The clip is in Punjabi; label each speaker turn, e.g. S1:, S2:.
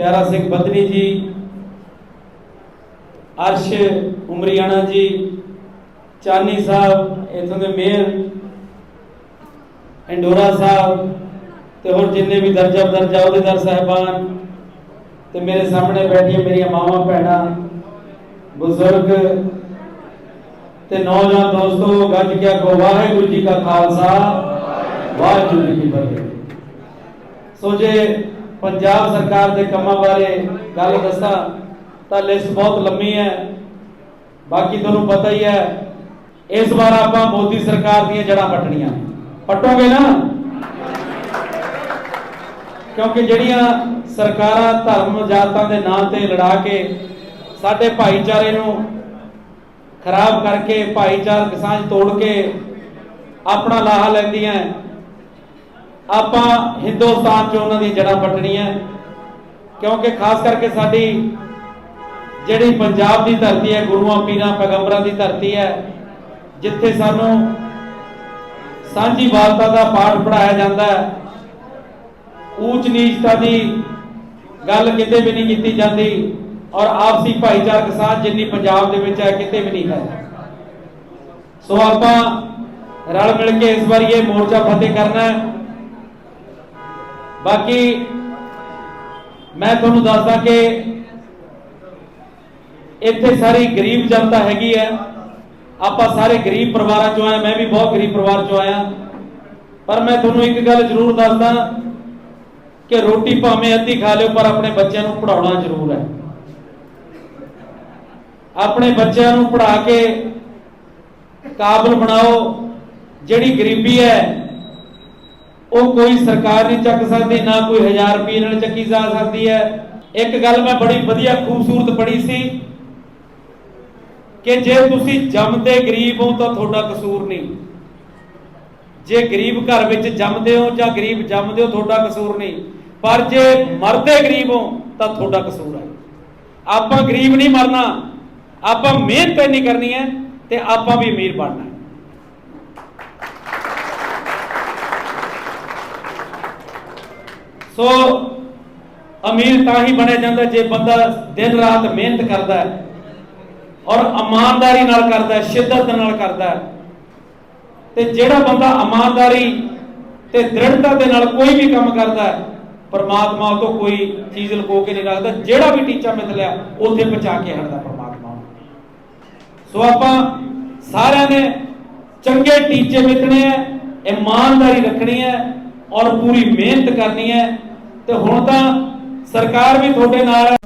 S1: ਪਿਆਰਾ ਸਿੰਘ ਬਦਨੀ ਜੀ, ਅਰਸ਼ ਉਮਰੀਆਣਾ ਜੀ, ਚਾਨੀ ਸਾਹਿਬ, ਇਥੋਂ ਦੇ ਮੇਅਰ, ਇੰਡੋਰਾ ਸਾਹਿਬ ਤੇ ਹੋਰ ਜਿੰਨੇ ਵੀ ਦਰਜਾ ਦਰਜਾ ਅਹੁਦੇਦਾਰ ਸਾਹਿਬਾਨ ਤੇ ਮੇਰੇ ਸਾਹਮਣੇ ਬੈਠੀਆਂ ਮੇਰੀਆਂ ਮਾਵਾਂ, ਭੈਣਾਂ, ਬਜ਼ੁਰਗ ਤੇ ਨੌਜਵਾਨ ਦੋਸਤੋ, ਗੱਜ ਕੇ ਆਖੋ, ਵਾਹਿਗੁਰੂ ਜੀ ਕਾ ਖਾਲਸਾ, ਵਾਹਿਗੁਰੂ ਜੀ ਕੀ ਫਤਿਹ। ਸੋ ਜੇ ਪੰਜਾਬ ਸਰਕਾਰ ਦੇ ਕੰਮਾਂ ਬਾਰੇ ਗੱਲ ਦੱਸਾਂ, ਤਾਂ ਲਿਸਟ ਬਹੁਤ ਲੰਮੀ ਹੈ। ਬਾਕੀ ਤੁਹਾਨੂੰ ਪਤਾ ਹੀ ਹੈ, ਇਸ ਵਾਰ ਆਪਾਂ ਮੋਦੀ ਸਰਕਾਰ ਦੀਆਂ ਜੜਾਂ ਪੱਟਣੀਆਂ ਪੱਟੋਗੇ ਨਾ? ਕਿਉਂਕਿ ਜਿਹੜੀਆਂ ਸਰਕਾਰਾਂ ਧਰਮ ਜਾਤਾਂ ਦੇ ਨਾਂ ਤੇ ਲੜਾ ਕੇ ਸਾਡੇ ਭਾਈਚਾਰੇ ਨੂੰ ਖਰਾਬ ਕਰਕੇ ਭਾਈਚਾਰਕ ਸਾਂਝ ਤੋੜ ਕੇ ਆਪਣਾ ਲਾਹਾ ਲੈਂਦੀਆਂ ਆਪਾਂ ਹਿੰਦੁਸਤਾਨ 'ਚ ਉਹਨਾਂ ਦੀਆਂ ਜੜਾਂ ਪੱਟਣੀਆਂ ਕਿਉਂਕਿ ਖਾਸ ਕਰਕੇ ਸਾਡੀ ਜਿਹੜੀ ਪੰਜਾਬ ਦੀ ਧਰਤੀ ਹੈ, ਗੁਰੂਆਂ, ਪੀਰਾਂ, ਪੈਗੰਬਰਾਂ ਦੀ ਧਰਤੀ ਹੈ, ਜਿੱਥੇ ਸਾਨੂੰ ਸਾਂਝੀ ਵਾਲਤਾ ਦਾ ਪਾਠ ਪੜਾਇਆ ਜਾਂਦਾ ਹੈ। ਊਚ ਨੀਚਤਾ ਦੀ ਗੱਲ ਕਿਤੇ ਵੀ ਨਹੀਂ ਕੀਤੀ ਜਾਂਦੀ ਔਰ ਆਪਸੀ ਭਾਈਚਾਰਕ ਸਾਂਝ ਜਿੰਨੀ ਪੰਜਾਬ ਦੇ ਵਿੱਚ ਹੈ, ਕਿਤੇ ਵੀ ਨਹੀਂ ਹੈ। ਸੋ ਆਪਾਂ ਰਲ ਮਿਲ ਕੇ ਇਸ ਵਾਰੀ ਇਹ ਮੋਰਚਾ ਫਤਿਹ ਕਰਨਾ ਹੈ। ਬਾਕੀ ਮੈਂ ਤੁਹਾਨੂੰ ਦੱਸਦਾ ਕਿ ਇੱਥੇ ਸਾਰੀ ਗਰੀਬ ਜਨਤਾ ਹੈਗੀ ਹੈ। ਆਪਾਂ ਸਾਰੇ ਗਰੀਬ ਪਰਿਵਾਰਾਂ ਚੋਂ ਆਏ, ਮੈਂ ਵੀ ਬਹੁਤ ਗਰੀਬ ਪਰਿਵਾਰ ਚੋਂ ਆਇਆ। ਪਰ ਮੈਂ ਤੁਹਾਨੂੰ ਇੱਕ ਗੱਲ ਜ਼ਰੂਰ ਦੱਸਦਾ ਕਿ ਰੋਟੀ ਭਾਵੇਂ ਅੱਧੀ ਖਾ ਲਿਓ, ਪਰ ਆਪਣੇ ਬੱਚਿਆਂ ਨੂੰ ਪੜਾਉਣਾ ਜ਼ਰੂਰ ਹੈ। ਆਪਣੇ ਬੱਚਿਆਂ ਨੂੰ ਪੜਾ ਕੇ ਕਾਬਲ ਬਣਾਓ। ਜਿਹੜੀ ਗਰੀਬੀ ਹੈ ਉਹ ਕੋਈ ਸਰਕਾਰ ਨਹੀਂ ਚੱਕ ਸਕਦੀ, ਨਾ ਕੋਈ 1000 ਰੁਪਏ ਨਾਲ ਚੱਕੀ ਜਾ ਸਕਦੀ ਹੈ। ਇੱਕ ਗੱਲ ਮੈਂ ਬੜੀ ਵਧੀਆ ਖੂਬਸੂਰਤ ਪੜ੍ਹੀ ਸੀ ਕਿ ਜੇ ਤੁਸੀਂ ਜੰਮਦੇ ਗਰੀਬ ਹੋ ਤਾਂ ਤੁਹਾਡਾ ਕਸੂਰ ਨਹੀਂ। ਜੇ ਗਰੀਬ ਘਰ ਵਿੱਚ ਜੰਮਦੇ ਹੋ ਜਾਂ ਗਰੀਬ ਜੰਮਦੇ ਹੋ, ਤੁਹਾਡਾ ਕਸੂਰ ਨਹੀਂ। ਪਰ ਜੇ ਮਰਦੇ ਗਰੀਬ ਹੋ ਤਾਂ ਤੁਹਾਡਾ ਕਸੂਰ ਹੈ। ਆਪਾਂ ਗਰੀਬ ਨਹੀਂ ਮਰਨਾ, ਆਪਾਂ ਮਿਹਨਤ ਇੰਨੀ ਕਰਨੀ ਹੈ ਤੇ ਆਪਾਂ ਵੀ ਅਮੀਰ ਬਣਨਾ ਹੈ ਸੋ ਅਮੀਰ ਤਾਂ ਹੀ ਬਣਿਆ ਜਾਂਦਾ ਜੇ ਬੰਦਾ ਦਿਨ ਰਾਤ ਮਿਹਨਤ ਕਰਦਾ ਹੈ ਔਰ ਇਮਾਨਦਾਰੀ ਨਾਲ ਕਰਦਾ ਹੈ, ਸ਼ਿੱਦਤ ਨਾਲ ਕਰਦਾ ਹੈ। ਤੇ ਜਿਹੜਾ ਬੰਦਾ ਇਮਾਨਦਾਰੀ ਤੇ ਦ੍ਰਿੜਤਾ ਦੇ ਨਾਲ ਕੋਈ ਵੀ ਕੰਮ ਕਰਦਾ ਹੈ, ਪਰਮਾਤਮਾ ਤੋਂ ਕੋਈ ਚੀਜ਼ ਲੁਕੋ ਕੇ ਨਹੀਂ ਰੱਖਦਾ, ਜਿਹੜਾ ਵੀ ਟੀਚਾ ਮਿੱਥ ਲਿਆ, ਉੱਥੇ ਪਹੁੰਚਾ ਕੇ ਹਟਦਾ ਪਰਮਾਤਮਾ ਨੂੰ। ਸੋ ਆਪਾਂ ਸਾਰਿਆਂ ਨੇ ਚੰਗੇ ਟੀਚੇ ਮਿੱਥਣੇ ਹੈ, ਇਮਾਨਦਾਰੀ ਰੱਖਣੀ ਹੈ ਔਰ ਪੂਰੀ ਮਿਹਨਤ ਕਰਨੀ ਹੈ। ਤੇ ਹੁਣ ਤਾਂ ਸਰਕਾਰ ਵੀ ਤੁਹਾਡੇ ਨਾਲ